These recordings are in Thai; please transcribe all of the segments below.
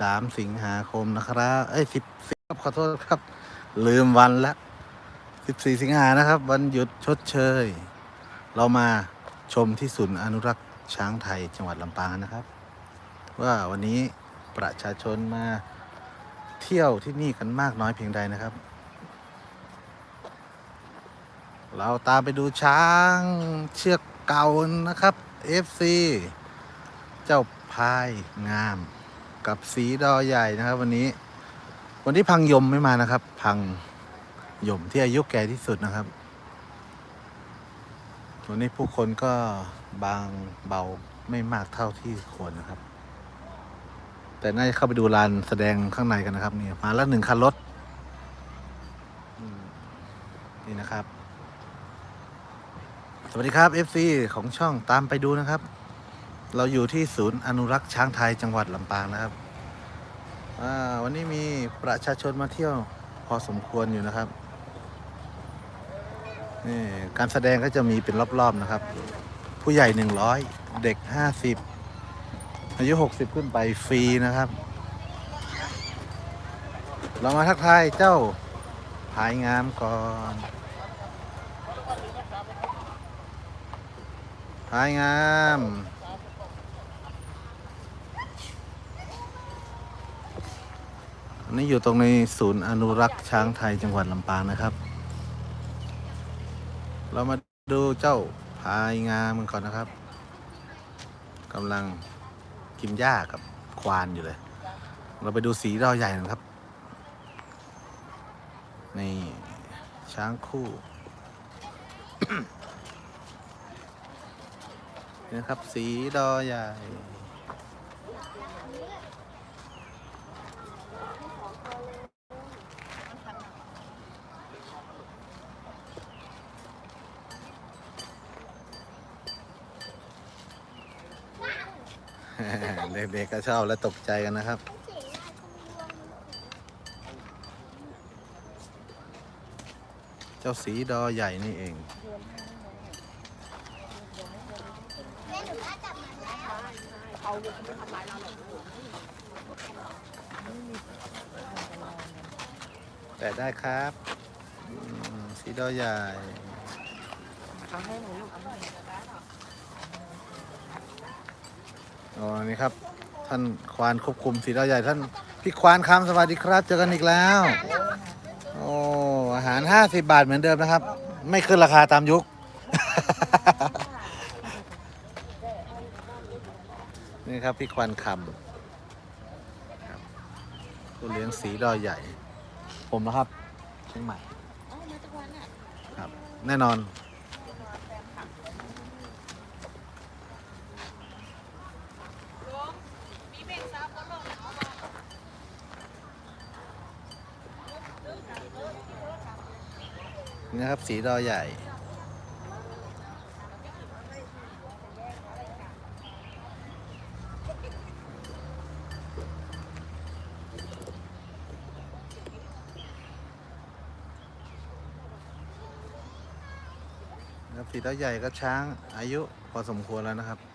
สามสิงหาคมนะครับเอ้ยสิบครับขอโทษครับ ลืมวันละสิบสี่สิงหานะครับ วันหยุดชดเชย เรามาชมที่ศูนย์อนุรักษ์ช้างไทยจังหวัดลำปางนะครับ ว่าวันนี้ประชาชนมาเที่ยวที่นี่กันมากน้อยเพียงใดนะครับ เราตามไปดูช้างเชือกเก่านะครับ FC เจ้าพายงาม กับสีดอใหญ่นะครับ วันนี้ วันนี้พังยมไม่มานะครับ พังยมที่อายุแก่ที่สุดนะครับวันนี้ผู้คนก็บางเบาไม่มากเท่าที่ควรนะครับ แต่น่าจะเข้าไปดูลานแสดงข้างในกันนะครับนี่มาแล้วหนึ่งคันรถนี่นะครับ สวัสดีครับ FC ของช่องตามไปดูนะครับ เราอยู่ที่ศูนย์อนุรักษ์ช้างไทยจังหวัดลำปางนะครับ วันนี้มีประชาชนมาเที่ยวพอสมควรอยู่นะครับ นี่การแสดงก็จะมีเป็นรอบๆนะครับ ผู้ใหญ่ 100 เด็ก 50 อายุ 60 ขึ้นไปฟรีนะครับ เรามาทักทายเจ้าพายงามก่อนพายงาม อันนี้อยู่ตรงในศูนย์อนุรักษ์ช้างไทยจังหวัดลำปางนะครับ เรามาดูเจ้าพายงามกันก่อนนะครับกำลังกินหญ้ากับควานอยู่เลย เราไปดูสีดอใหญ่นะครับนี่ช้างคู่นะครับ สีดอใหญ่ เด็กๆก็ชอบและตกใจกันนะครับ เจ้าสีดอใหญ่นี่เองแต่ได้ครับสีดอใหญ่ อ๋อนี่ครับ ท่านควานควบคุมสีดาวใหญ่ท่านพี่ควานคำสวัสดีครับเจอกันอีกแล้วโอ้อาหาร 50 บาทเหมือนเดิมนะครับ ไม่ขึ้นราคาตามยุค นี่ครับพี่ควานคำครับผู้เลี้ยงสีดอยใหญ่ ผมนะครับเชียงใหม่ครับ แน่นอน นะครับ สีดอใหญ่นะครับสีดอใหญ่ก็ช้างอายุพอสมควรแล้วนะครับ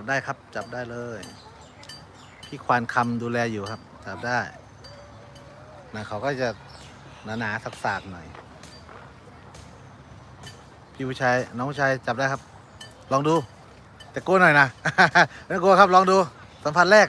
จับได้ครับ จับได้เลย พี่ควานคำดูแลอยู่ครับ จับได้นะเขาก็จะหนาๆสักๆหน่อย พี่ผู้ชายน้องผู้ชายจับได้ครับ ลองดู แต่กลัวหน่อยนะไม่กลัวครับลองดู สัมผัสแรก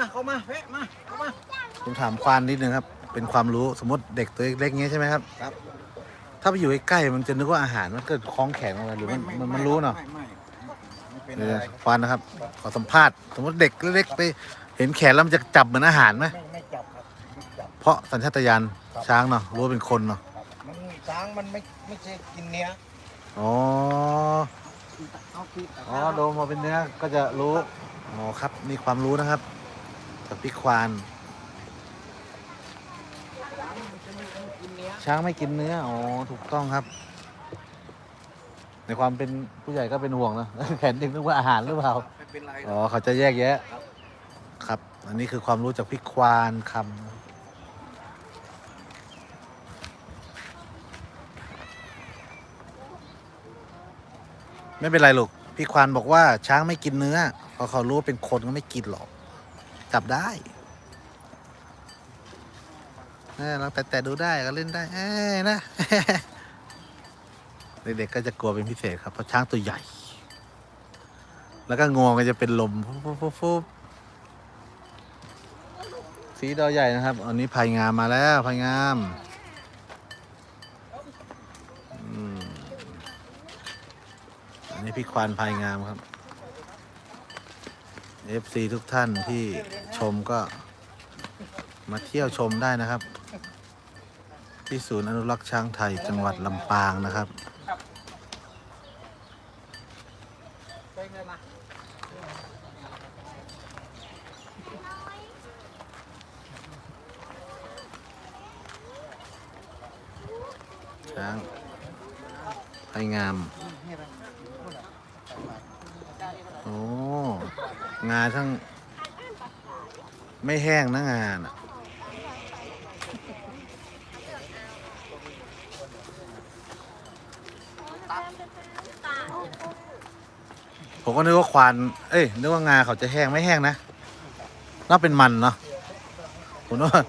มาเข้ามาเวะมาเข้ามาผมถามควานนิดนึงครับ เป็นความรู้สมมติเด็กตัวเล็กๆเงี้ยใช่ไหมครับ ครับถ้าไปอยู่ใกล้ๆมันจะนึกว่าอาหารมันเกิดคล้องแขนอะไรหรือมันมันมันรู้เนาะไม่ไม่ไม่เป็นเดี๋อะยวไรฟันนะครับ ขอสัมภาษณ์ สมมติเด็กเล็กๆไป เห็นแขนแล้วมันจะจับเหมือนอาหารไหมไม่ไม่จับครับไม่จับ เพราะสัญชาตญาณช้างเนาะรู้ว่าเป็นคนเนาะครับมันช้างมันไม่ไม่ใช่กินเนื้ออ๋อเขาคืออ๋อโดมมาเป็นเนื้อก็จะรู้อ๋อครับนี่ความรู้นะครับ จากพี่ควานกินเนื้อช้างไม่กินเนื้อ อ๋อ ถูกต้องครับ ในความเป็นผู้ใหญ่ก็เป็นห่วงนะ แขนเด็กนึกว่าอาหารหรือเปล่า ไม่เป็นไรอ๋อ เขาจะแยกแยะ ครับครับอันนี้คือความรู้จากพี่ควานคำไม่เป็นไรลูก พี่ควานบอกว่าช้างไม่กินเนื้อเพราะเขารู้ว่าเป็นคนก็ไม่กินหรอก จับได้เออเราแต่แต่ดูได้ก็เล่นได้เอ้นะ เด็กๆก็จะกลัวเป็นพิเศษครับเพราะช้างตัวใหญ่ แล้วก็งวงก็จะเป็นลมฟุบฟุบฟุบฟุบสีดอใหญ่นะครับ อันนี้พายงามมาแล้วพายงามอันนี้พี่ควานพายงามครับ FC ทุกท่านที่ชมก็มาเที่ยวชมได้นะครับ ที่ศูนย์อนุรักษ์ช้างไทยจังหวัดลำปางนะครับ ช้างไพงาม โอ้ งา ทั้ง ไม่แห้งนะงาน่ะผมก็นึกว่าควาน เอ้ย นึกว่างาเขาจะแห้งไม่แห้งนะ น่าเป็นมันเนาะ ผมว่า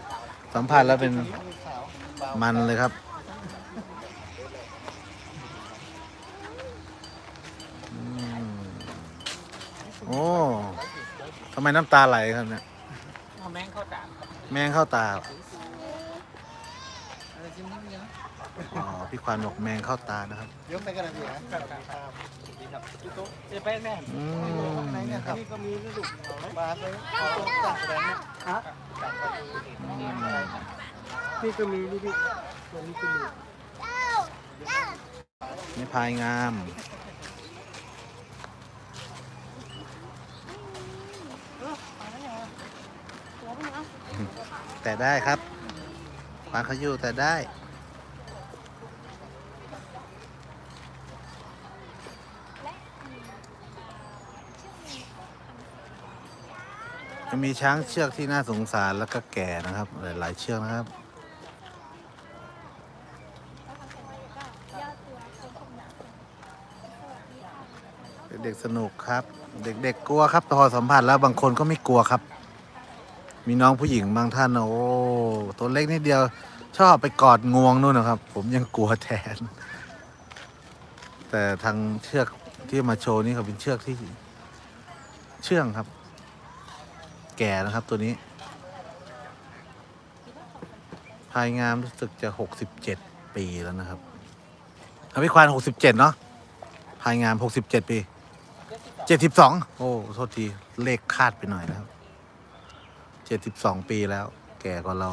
สัมผัสแล้วเป็นมันเลยครับ อืมโอ้ ทำไมน้ำตาไหลครับเนี่ยเอาแมงเข้าตามแมงเข้าตาเหรออะไรจิ้มนิดเดียวอ๋อพี่ควานบอกแมงเข้าตานะครับยกไปกันเลยพี่ครับครับดีครับจุ๊บจะไปแม่อืมไหนเนี่นี่ยครับนี่ก็มีนี่ลูกบาสเลยเอาจับแสดงนะครับอืมนี่ก็มีนี่พี่ตัวนี้ก็มีนี่พายงาม แต่ได้ครับควานเขาอยู่แต่ได้ จะมีช้างเชือกที่น่าสงสารแล้วก็แก่นะครับ หลายๆเชือกนะครับ เด็กๆสนุกครับ เด็กๆกลัวครับพอสัมผัสแล้วบางคนก็ไม่กลัวครับ มีน้องผู้หญิงบางท่านนะโอ้ตัวเล็กนิดเดียว ชอบไปกอดงวงนู่นนะครับ ผมยังกลัวแทน แต่ทางเชือกที่มาโชว์นี่เขาเป็นเชือกที่ เชื่องครับ แก่นะครับตัวนี้พายงามรู้สึกจะหกสิบเจ็ดปีแล้วนะครับอภิควานหกสิบเจ็ดเนาะพายงามหกสิบเจ็ดปีเจ็ดสิบสองโอ้โทษทีเลขคาดไปหน่อยนะครับ จ็ดสิบสองปีแล้ว แก่กว่าเรา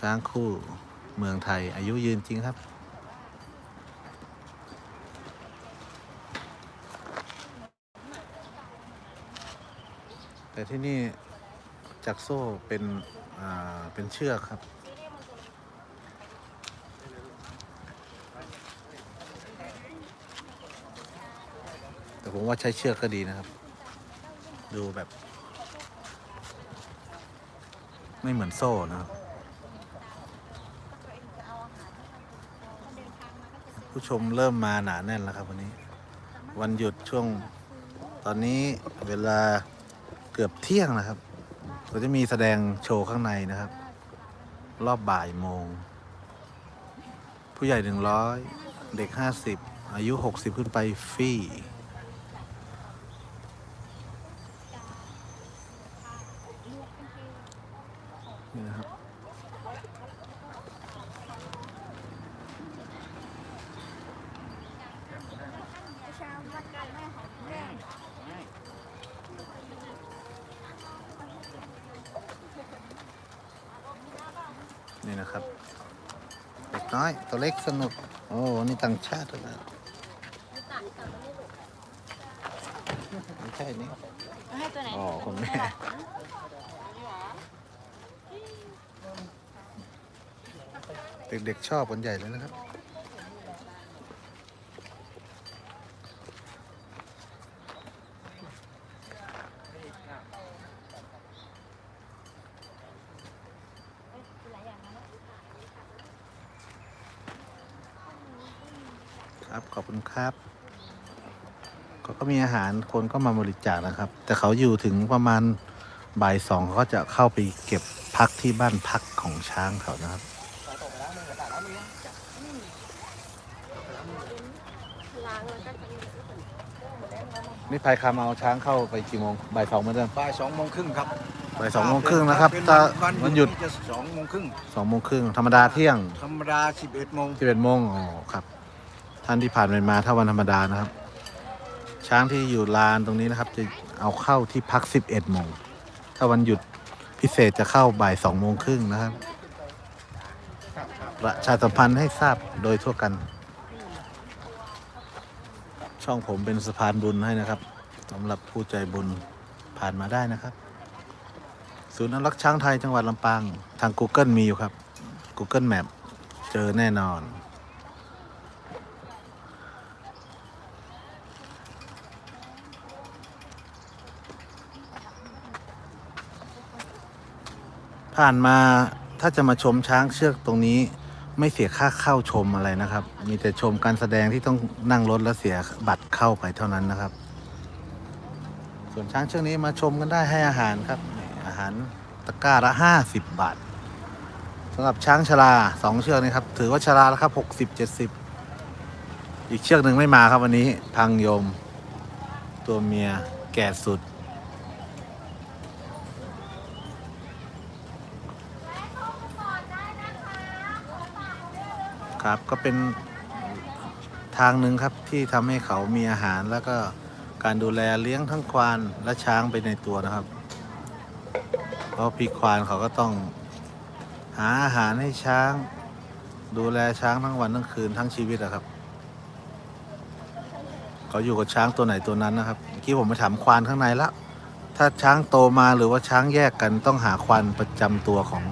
ช้างคู่เมืองไทย อายุยืนจริงครับ แต่ที่นี่จากโซ่เป็นเป็นเชือกครับแต่ผมว่าใช้เชือกก็ดีนะครับ ดูแบบ ไม่เหมือนโซ่นะครับ ผู้ชมเริ่มมาหนาแน่นแล้วครับวันนี้ วันหยุดช่วงตอนนี้เวลาเกือบเที่ยงนะครับเราจะมีแสดงโชว์ข้างในนะครับ รอบบ่ายโมง ผู้ใหญ่หนึ่งร้อยเด็กห้าสิบอายุหกสิบขึ้นไปฟรีนี่นะครับ นี่นะครับ เด็กน้อย ตัวเล็กสนุก โอ้ นี่ต่าง ชาติเลยนะไม่ใช่นี่ให้ตัวไหนอ๋อคุณแม่เด็กๆชอบกันใหญ่เลยนะครับ ขอบคุณครับเขาก็มีอาหารคนก็มาบริจาคนะครับ แต่เขาอยู่ถึงประมาณบ่ายสองเขาก็จะเข้าไปเก็บพักที่บ้านพักของช้างเขานะครับล้างแล้วก็จะมีนี่พายคำเอาช้างเข้าไปกี่โมงบ่ายสองเหมือนเดิมบ่ายสองโมงครึ่งครับบ่ายสองโมงครึ่งนะครับเป็นถ้าวันวันหยุดจะสองโมงครึ่งสองโมงครึ่งธรรมดาเที่ยงธรรมดาสิบเอ็ดโมงสิบเอ็ดโมงอ๋อครับ ท่านที่ผ่านไปมาถ้าวันธรรมดานะครับ ช้างที่อยู่ลานตรงนี้นะครับ จะเอาเข้าที่พักสิบเอ็ดโมงถ้าวันหยุดพิเศษจะเข้าบ่ายสองโมงครึ่งนะครับ ประชาสัมพันธ์ให้ทราบโดยทั่วกัน ช่องผมเป็นสะพานบุญให้นะครับสำหรับผู้ใจบุญผ่านมาได้นะครับศูนย์อนุรักษ์ช้างไทยจังหวัดลำปาง ทาง Google มีอยู่ครับ Google Map เจอแน่นอน ผ่านมาถ้าจะมาชมช้างเชือกตรงนี้ ไม่เสียค่าเข้าชมอะไรนะครับ มีแต่ชมการแสดงที่ต้องนั่งรถแล้วเสียบัตรเข้าไปเท่านั้นนะครับ ส่วนช้างเชือกนี้มาชมกันได้ให้อาหารครับอาหารตะกร้าละห้าสิบบาทสำหรับช้างชราสองเชือกนี้ครับ ถือว่าชราแล้วครับหกสิบเจ็ดสิบอีกเชือกหนึ่งไม่มาครับวันนี้พังโยม ตัวเมียแก่สุด ครับก็เป็นทางหนึ่งครับที่ทำให้เขามีอาหารแล้วก็การดูแลเลี้ยงทั้งควานและช้างไปในตัวนะครับ เพราะพี่ควานเขาก็ต้องหาอาหารให้ช้าง ดูแลช้างทั้งวันทั้งคืนทั้งชีวิตอะครับเขาอยู่กับช้างตัวไหนตัวนั้นนะครับเมื่อกี้ผมไปถามควานข้างในละถ้าช้างโตมาหรือว่าช้างแยกกันต้องหาควานประจำตัวของ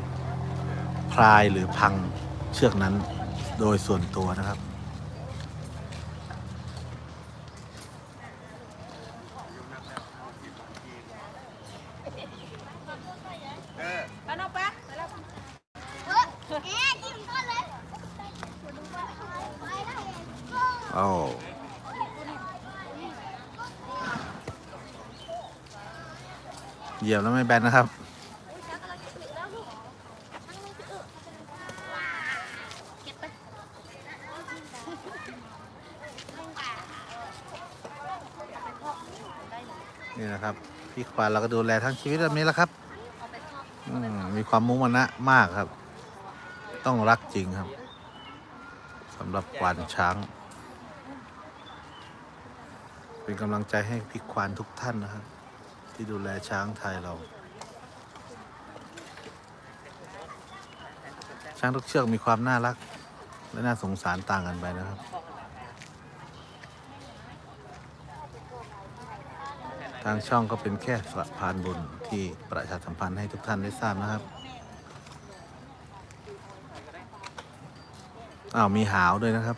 พลายหรือพังเชือกนั้น โดยส่วนตัวนะครับแล้วน้องป๊ะไปแล้วโอ้เหยียบแล้วไม่แบนนะครับ นี่นะครับ พี่ควานเราก็ดูแลทั้งชีวิตแบบนี้แหละครับอืมมีความมุ่งมั่นมากครับ ต้องรักจริงครับสำหรับควานช้าง เป็นกำลังใจให้พี่ควานทุกท่านนะครับ ที่ดูแลช้างไทยเรา ช้างทุกเชือกมีความน่ารัก และน่าสงสารต่างกันไปนะครับ ทางช่องก็เป็นแค่สะพานบุญที่ประชาสัมพันธ์ให้ทุกท่านได้ทราบนะครับอ้าวมีหาวด้วยนะครับ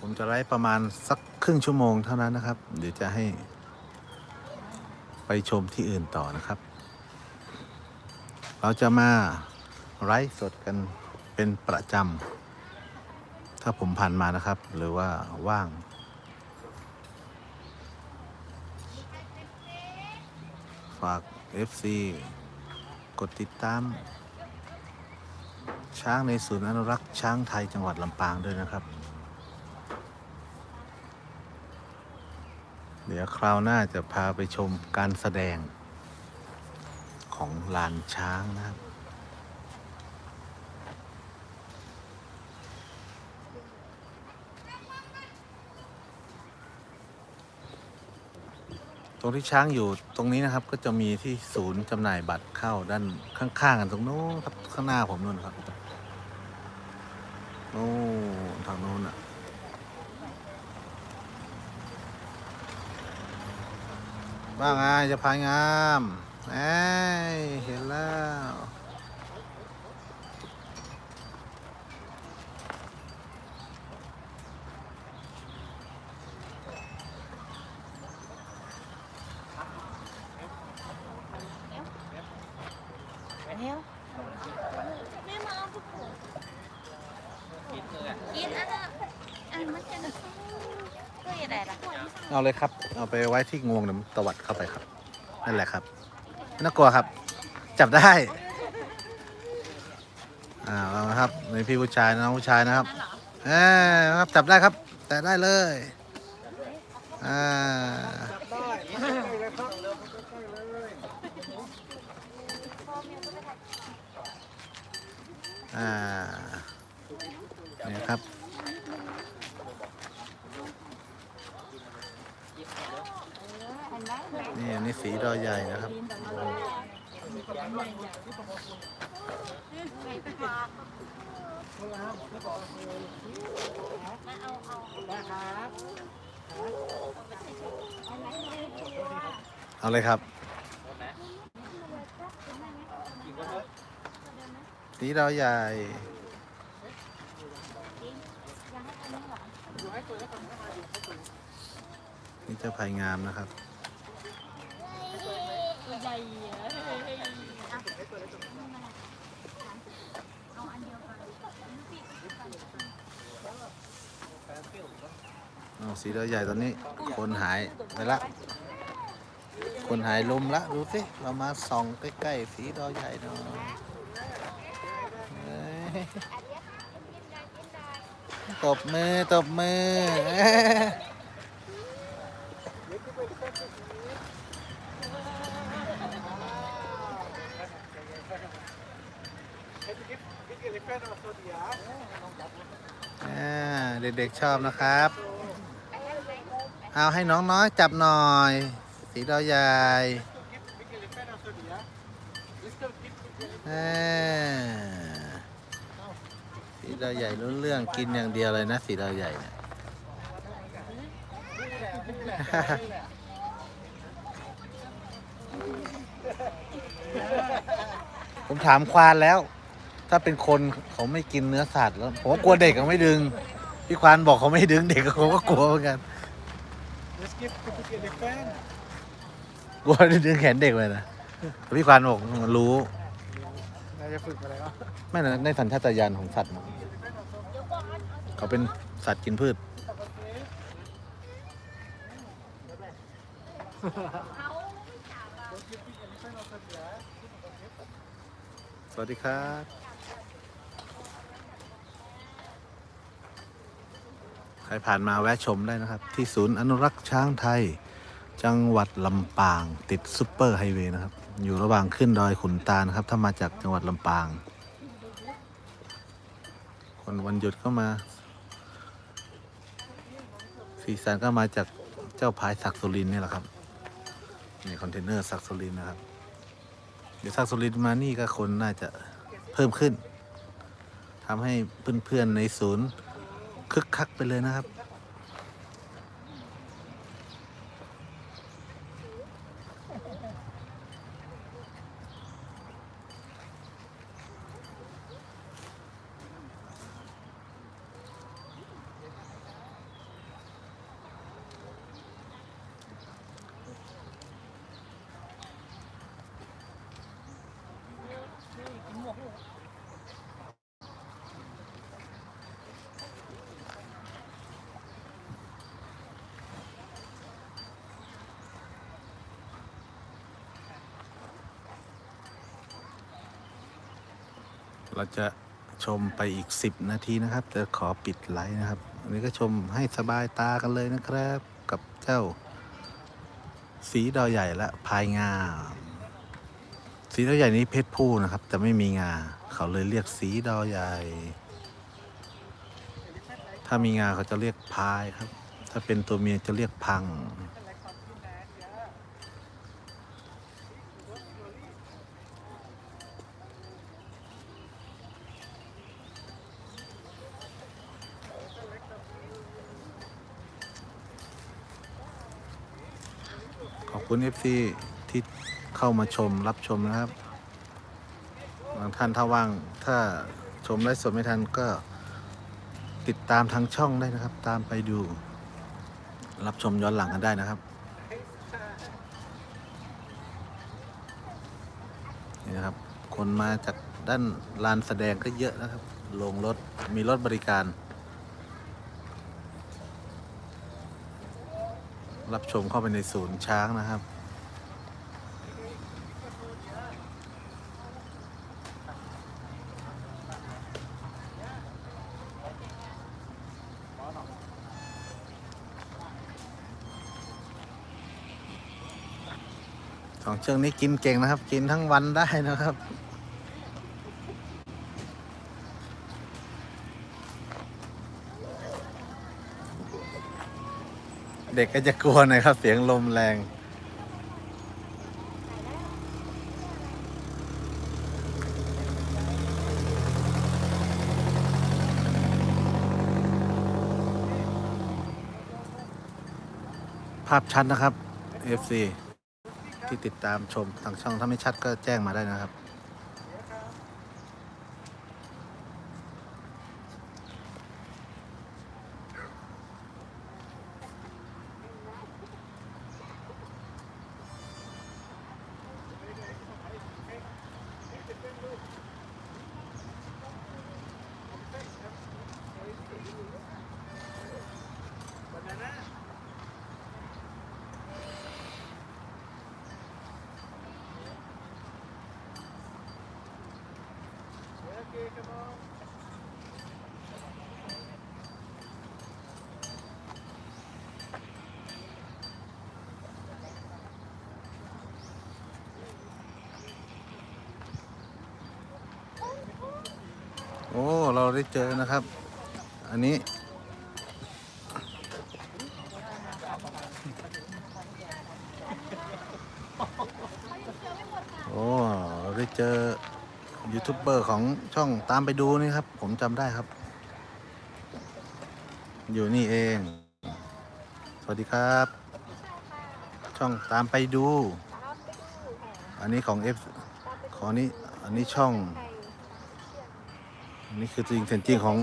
ผมจะไลฟ์ประมาณสักค รึ่งชั่วโมงเท่านั้นนะครับ เดี๋ยวจะให้ ไปชมที่อื่นต่อนะครับ เราจะมาไลฟ์สดกันเป็นประจำถ้าผมผ่านมานะครับ หรือว่าว่าง ฝาก FC กดติดตาม ช้างในศูนย์อนุรักษ์ช้างไทยจังหวัดลำปางด้วยนะครับ ดี๋ยวคราวหน้าจะพาไปชมการแสดงของลานช้างนะครับ ตรงที่ช้างอยู่ตรงนี้นะครับก็จะมีที่ศูนย์จำหน่ายบัตรเข้าด้านข้างๆกันตรงโน้นข้างหน้าผมนู่นครับโน้ทางโน้นอะ ว่าไงจะพายงามเอ้เห็นแล้ว แม่มาเอาผู้ป่วยกินอันน่ะอันมันจะก็ยังไงล่ะ เอาเลยครับ เอาไปไว้ที่งวงน้ำตวัดเข้าไปครับ นั่นแหละครับไม่น่ากลัวครับ จับได้อ่าเอาละครับในพี่ผู้ชายน้องผู้ชายนะครับเออครับจับได้ครับ แต่ได้เลยอ่า ได้ใกล้ๆเลยครับใกล้ๆเลย อ่านี่ครับ นี่อันนี้สีดอใหญ่นะครับ เอาเลยครับสีดาวใหญ่ นี่เจ้าพายงามนะครับตัวใหญ่เอาสีดาวใหญ่ตอนนี้ คนหายไปละ คนหายลมละ ดูสิ เรามาส่องใกล้ๆ สีดาวใหญ่หน่อยตบมือ ตบมือ อ่าเด็กๆชอบนะครับ เอาให้น้องน้อยจับหน่อย สีดาวใหญ่เอลิเฟนต์ออสเตรเลีย Little Kid อ่าสีดาวใหญ่รู้เรื่องกินอย่างเดียวเลยนะ สีดาวใหญ่เนี่ย ผมถามควานแล้ว ถ้าเป็นคนเขาไม่กินเนื้อสัตว์แล้วผมก็กลัวเด็กเขาไม่ดึง พี่ควานบอกเขาไม่ดึงเด็กเขาก็กลัวเหมือนกัน Let's give to Big Elephant กลัวดึงแขนเด็กเลยนะแต่พี่ควานบอกมันรู้ น่าจะฝึกอะไรวะไม่นะในสัญชาตญาณของสัตว์มั้งเขาเป็นสัตว์กินพืช วัสดีครับใครผ่านมาแวะชมได้นะครับ ที่ศูนย์อนุรักษ์ช้างไทย จังหวัดลำปาง ติดซุปเปอร์ไฮเวย์นะครับ อยู่ระหว่างขึ้นดอยขุนตาลครับ ถ้ามาจากจังหวัดลำปาง คนวันหยุดก็มา สีสันก็มาจากเจ้าพายศักสุรินนี่แหละครับนี่คอนเทนเนอร์ศักสุรินนะครับ เดี๋ยวทักสุรินทร์มานี่ก็คนน่าจะเพิ่มขึ้นทำให้เพื่อนๆในศูนย์คึกคักไปเลยนะครับ เราจะชมไปอีก 10 นาทีนะครับ จะขอปิดไลฟ์นะครับอันนี้ก็ชมให้สบายตากันเลยนะครับ กับเจ้า สีดาวใหญ่และพายงาสีดาวใหญ่นี้เพศผู้นะครับ แต่ไม่มีงา เขาเลยเรียกสีดาวใหญ่ ถ้ามีงาเขาจะเรียกพายครับ ถ้าเป็นตัวเมียจะเรียกพัง คุณ FC ที่เข้ามาชมรับชมนะครับบางท่านถ้าว่างถ้าชมไลฟ์สดไม่ทันก็ติดตามทางช่องได้นะครับ ตามไปดู รับชมย้อนหลังกันได้นะครับนี่นะครับ คนมาจากด้านลานแสดงก็เยอะนะครับลงรถมีรถบริการ รับชมเข้าไปในศูนย์ช้างนะครับ สองเชือกนี้กินเก่งนะครับ กินทั้งวันได้นะครับ ด็กก็จะกลัวหน่อยครับ เสียงลมแรง ภาพชัดนะครับ FC ที่ติดตามชมทางช่องถ้าไม่ชัดก็แจ้งมาได้นะครับ โอ้ เราได้เจอนะครับ อันนี้ โอ้เราได้เจอยูทูบเบอร์ของช่องตามไปดูนี่ครับ ผมจำได้ครับ อยู่นี่เอง สวัสดีครับ ช่องตามไปดู อันนี้ของ F ของนี้ อันนี้ช่อง นนี้คือจริงเสียงจริงของ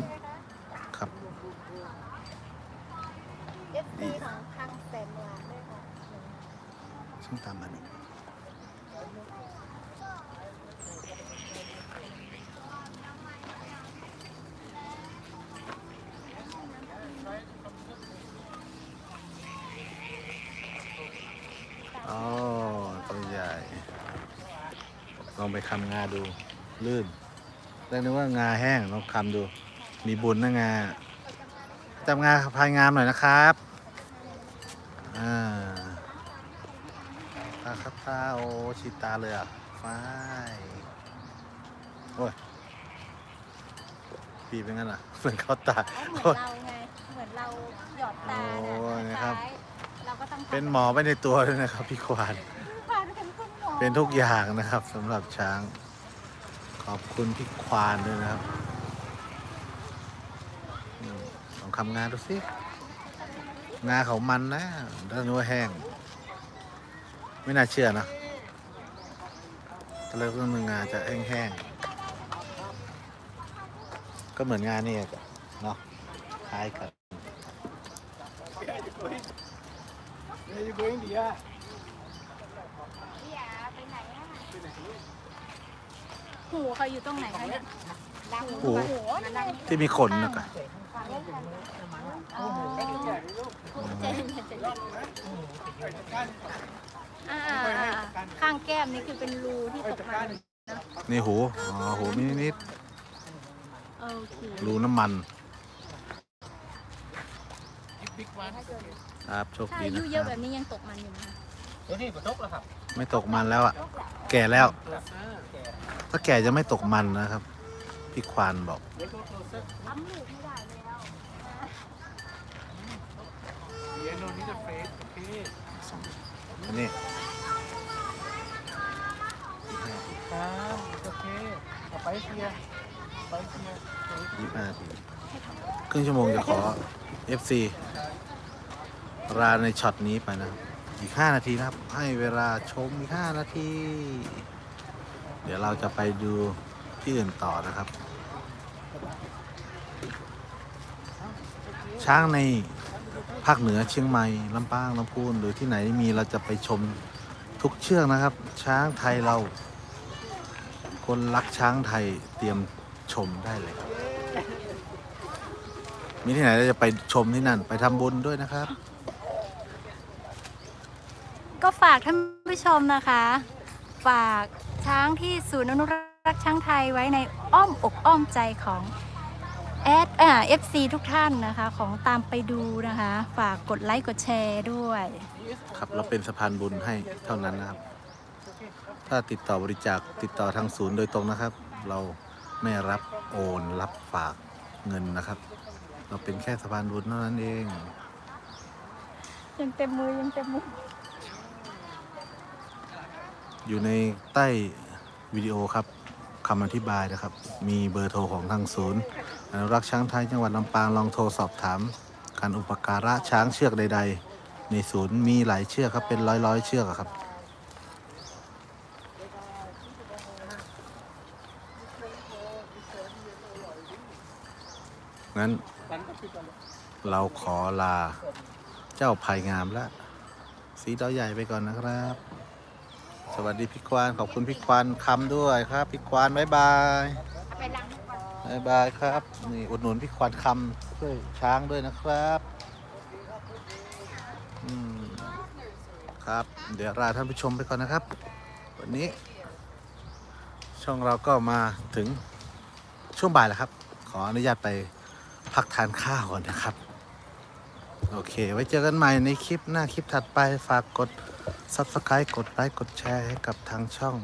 ครับ เอฟซีของทางแสนหวานด้วยค่ะช่องตามมาดูอ๋อตัวใหญ่ ลองไปคำงาดู ลื่น แรกนึกว่างาแห้งลองคำดู มีบุญนะงาจับงาพายงามหน่อยนะครับอ่าตาครับตาโอชิตาเลยอะฟ้ายโอ้ยปีเป็นงั้นอะเหมือนเข้าตาเหมือนเราไง เหมือนเราหยอดตาโอ้ยเนี่ยครับคล้ายๆเราก็ต้องทำเป็นหมอไปในตัวด้วยนะครับพี่ควานควานเป็นคุณหมอเป็นทุกอย่างนะครับสำหรับช้าง ขอบคุณพี่ควานด้วยนะครับลองทำงานดูสิ งานเขามันนะด้านนู้นแห้ง ไม่น่าเชื่อนะตอนแรกเรื่องงานจะแห้งๆ ก็เหมือนงานนี่อะเนาะคล้ายกัน Where are you going, Dia? พี่ยาไปไหนอะ หูเขาอยู่ตรงไหนคะเนี่ยดังหูหูดังที่มีขนนะกะอ๋อเจนเจนอ่าๆข้างแก้มนี่คือเป็นรูที่ตกมานี่หู อ๋อ หูนิดนิดโอเคๆรูน้ำมัน ครับ โชคถ้าดีอานะยุคเยอะรับแบบนี้ยังตกมันอยู่ไหมคะเดี๋ยวนี่ผมตกแล้วครับ ไม่ตกมันแล้วอะแก่แล้ว ถ้าแก่จะไม่ตกมันนะครับ พี่ควานบอกเดี๋ยว go closer ปั๊มลูกไม่ได้แล้วเดี๋ยวโน่นนี่จะเฟสโอเคอันนี้ครับโอเคเอาไปเชียร์ไปเชียร์ยี่ห้าทีครึ่งชั่วโมงจะขอ FC ลาในช็อตนี้ไปนะครับ อีก 5 นาทีนะครับ ให้เวลาชมอีก 5 นาที เดี๋ยวเราจะไปดูที่อื่นต่อนะครับ ช้างในภาคเหนือเชียงใหม่ลำปางลำพูนหรือที่ไหนมีเราจะไปชมทุกเชือกนะครับ ช้างไทยเรา คนรักช้างไทยเตรียมชมได้เลยครับมีที่ไหนเราจะไปชมที่นั่น ไปทำบุญด้วยนะครับ ก็ฝากท่านผู้ชมนะคะ ฝากช้างที่ศูนย์อนุรักษ์ช้างไทยไว้ในอ้อมอกอ้อมใจของแอดอ่าเอฟซีทุกท่านนะคะ ของตามไปดูนะคะ ฝากกดไลค์กดแชร์ด้วย ครับเราเป็นสะพานบุญให้เท่านั้นนะครับ ถ้าติดต่อบริจาคติดต่อทางศูนย์โดยตรงนะครับ เราไม่รับโอนรับฝากเงินนะครับ เราเป็นแค่สะพานบุญเท่านั้นเองยังเต็มมือยังเต็มมือ อยู่ในใต้วิดีโอครับคำอธิบายนะครับ มีเบอร์โทรของทางศูนย์อนุรักษ์ช้างไทยจังหวัดลำปางลองโทรสอบถามการอุปการะช้างเชือกใด ๆ ในศูนย์มีหลายเชือกครับเป็นร้อยๆเชือกครับงั้นเราขอลาเจ้าภัยงามและสีดาวใหญ่ไปก่อนนะครับ สวัสดีพี่ควานขอบคุณพี่ควานคำด้วยครับพี่ควานบายบายบายบายครับนี่อุดหนุนพี่ควานคำช่วยช้างด้วยนะครับอืมครับ เดี๋ยวลาท่านผู้ชมไปก่อนนะครับ วันนี้ ช่องเราก็มาถึงช่วงบ่ายแล้วครับ ขออนุญาตไปพักทานข้าวก่อนนะครับ โอเค ไว้เจอกันใหม่ในคลิปหน้าคลิปถัดไปฝากกด Subscribe กดไลค์กดแชร์ให้กับทางช่อง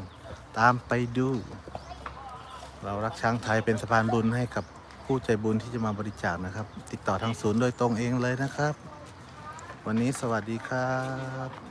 ตามไปดู เรารักช้างไทยเป็นสะพานบุญให้กับผู้ใจบุญที่จะมาบริจาคนะครับ ติดต่อทางศูนย์โดยตรงเองเลยนะครับ วันนี้สวัสดีครับ